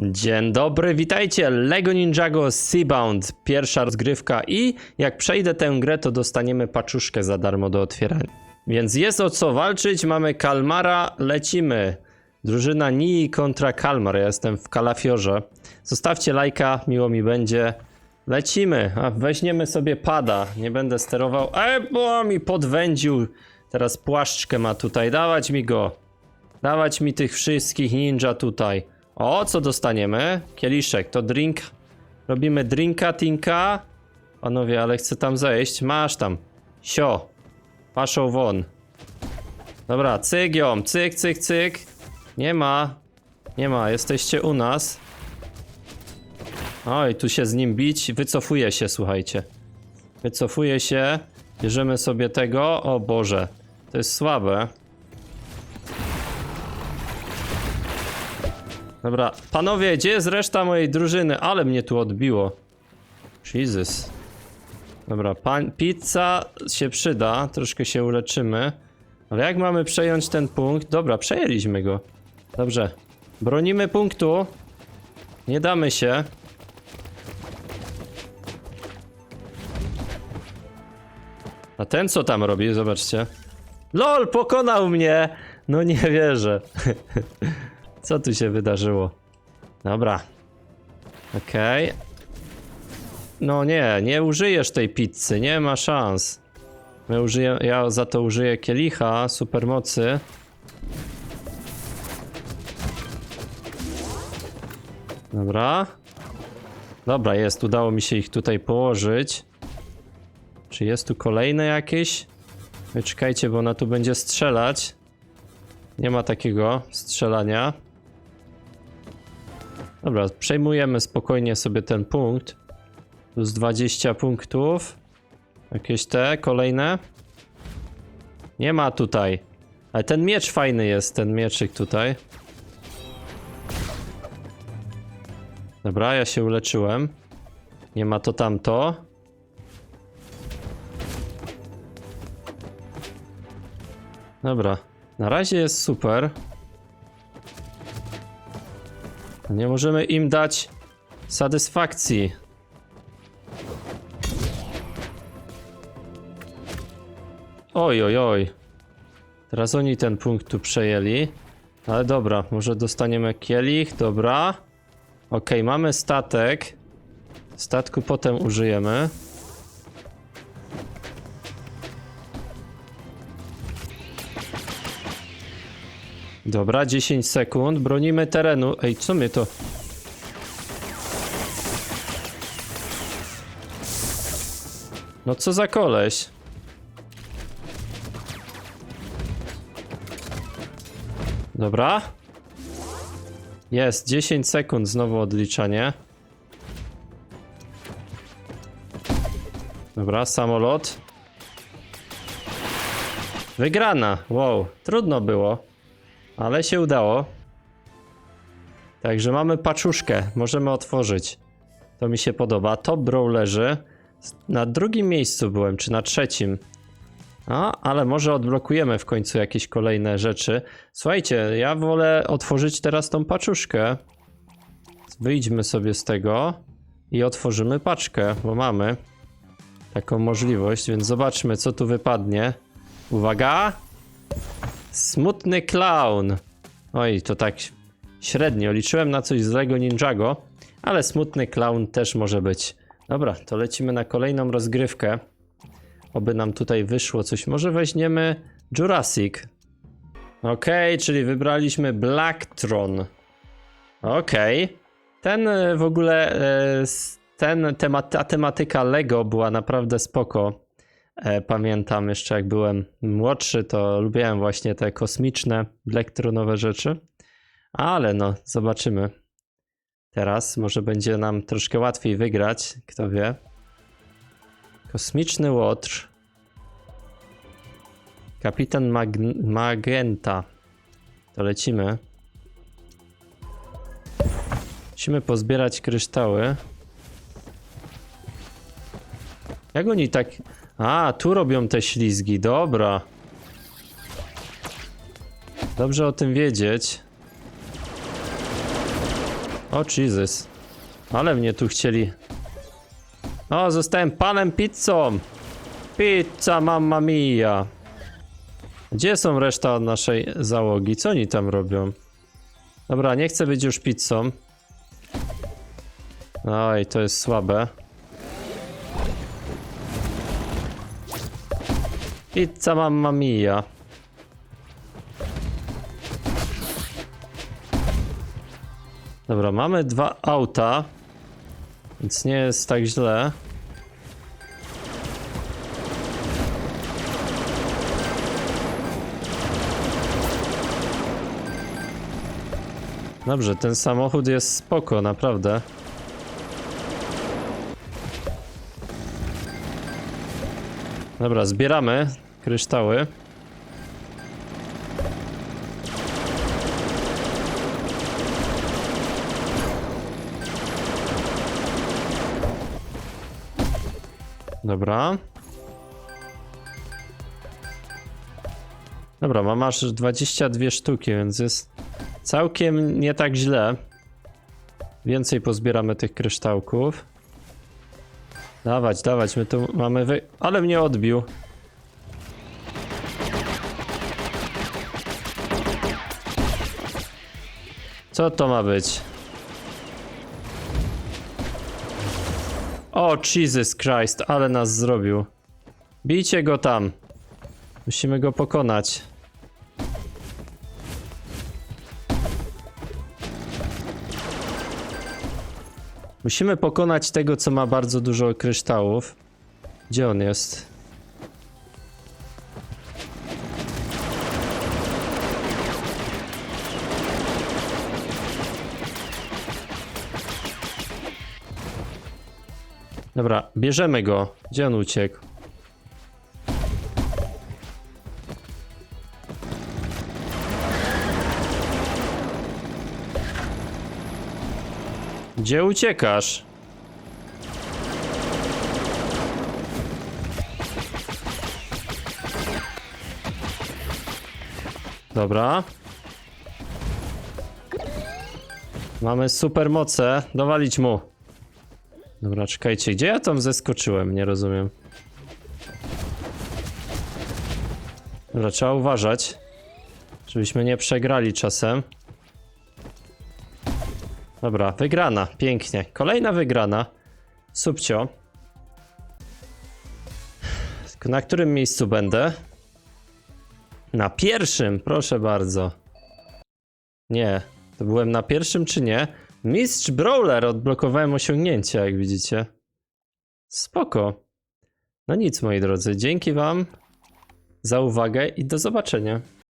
Dzień dobry, witajcie! Lego Ninjago Seabound, pierwsza rozgrywka i jak przejdę tę grę, to dostaniemy paczuszkę za darmo do otwierania. Więc jest o co walczyć, mamy Kalmara, lecimy. Drużyna Nii kontra Kalmar, ja jestem w Kalafiorze. Zostawcie lajka, miło mi będzie. Lecimy, a weźmiemy sobie pada, nie będę sterował. E, bo mi podwędził. Teraz płaszczkę ma tutaj, dawać mi go. Dawać mi tych wszystkich ninja tutaj. O, co dostaniemy? Kieliszek, to drink. Robimy drinka, tinka. Panowie, ale chcę tam zejść. Masz tam. Sio. Paszą won. Dobra, cyk ją. Cyk, cyk, cyk. Nie ma. Nie ma, jesteście u nas. Oj, tu się z nim bić. Wycofuje się, słuchajcie. Wycofuje się. Bierzemy sobie tego. O Boże. To jest słabe. Dobra, panowie, gdzie jest reszta mojej drużyny? Ale mnie tu odbiło. Jesus. Dobra, pan, pizza się przyda, troszkę się uleczymy. Ale jak mamy przejąć ten punkt? Dobra, przejęliśmy go. Dobrze. Bronimy punktu. Nie damy się. A ten co tam robi? Zobaczcie. LOL, pokonał mnie! No nie wierzę. Co tu się wydarzyło? Dobra. Okej. No nie, nie użyjesz tej pizzy, nie ma szans. My użyję, ja za to użyję kielicha, supermocy. Dobra. Dobra, jest, udało mi się ich tutaj położyć. Czy jest tu kolejne jakieś? Czekajcie, bo ona tu będzie strzelać. Nie ma takiego strzelania. Dobra, przejmujemy spokojnie sobie ten punkt. Plus 20 punktów. Jakieś te kolejne. Nie ma tutaj. Ale ten miecz fajny jest, ten mieczyk tutaj. Dobra, ja się uleczyłem. Nie ma to tamto. Dobra, na razie jest super. Nie możemy im dać satysfakcji. Oj, oj, oj. Teraz oni ten punkt tu przejęli. Ale dobra, może dostaniemy kielich, dobra. Okej, mamy statek. Statku potem użyjemy. Dobra, 10 sekund. Bronimy terenu. Ej, co my to? No co za koleś? Dobra. Jest, 10 sekund znowu odliczanie. Dobra, samolot. Wygrana. Wow, trudno było. Ale się udało. Także mamy paczuszkę, możemy otworzyć. To mi się podoba. Top Brawlerzy. Na drugim miejscu byłem, czy na trzecim. A, ale może odblokujemy w końcu jakieś kolejne rzeczy. Słuchajcie, ja wolę otworzyć teraz tą paczuszkę. Wyjdźmy sobie z tego i otworzymy paczkę, bo mamy taką możliwość, więc zobaczmy, co tu wypadnie. Uwaga! Smutny clown. Oj, to tak średnio. Liczyłem na coś z Lego Ninjago, ale smutny clown też może być. Dobra, to lecimy na kolejną rozgrywkę. Oby nam tutaj wyszło coś. Może weźmiemy Jurassic. Okej, czyli wybraliśmy Blacktron. Okej. Ten e, w ogóle, e, ten temat, ta tematyka Lego była naprawdę spoko. E, Pamiętam jeszcze jak byłem młodszy, to lubiłem właśnie te kosmiczne, elektronowe rzeczy. Ale no, zobaczymy. Teraz może będzie nam troszkę łatwiej wygrać, kto wie. Kosmiczny Łotr. Kapitan Mag Magenta. To lecimy. Musimy pozbierać kryształy. Jak oni tak... A, tu robią te ślizgi, dobra. Dobrze o tym wiedzieć. O Jesus. Ale mnie tu chcieli. O, zostałem panem pizzą. Pizza mamma mia. Gdzie są reszta naszej załogi? Co oni tam robią? Dobra, nie chcę być już pizzą. Oj, to jest słabe. Pizza mamma mia. Dobra, mamy dwa auta, więc nie jest tak źle. Dobrze, ten samochód jest spoko, naprawdę. Dobra, zbieramy kryształy. Dobra. Dobra, mam aż 22 sztuki, więc jest całkiem nie tak źle. Więcej pozbieramy tych kryształków. Dawać, dawać, my tu mamy wy... Ale mnie odbił. Co to ma być? O, Jesus Christ, ale nas zrobił. Bijcie go tam. Musimy go pokonać. Musimy pokonać tego, co ma bardzo dużo kryształów. Gdzie on jest? Dobra, bierzemy go. Gdzie on uciekł? Gdzie uciekasz? Dobra. Mamy super moce. Dowalić mu. Dobra, czekajcie, gdzie ja tam zeskoczyłem? Nie rozumiem. Dobra, trzeba uważać, żebyśmy nie przegrali czasem. Dobra, wygrana, pięknie. Kolejna wygrana. Subcio. Na którym miejscu będę? Na pierwszym, proszę bardzo. Nie, to byłem na pierwszym czy nie? Mistrz Brawler, odblokowałem osiągnięcia, jak widzicie. Spoko. No nic, moi drodzy, dzięki wam za uwagę i do zobaczenia.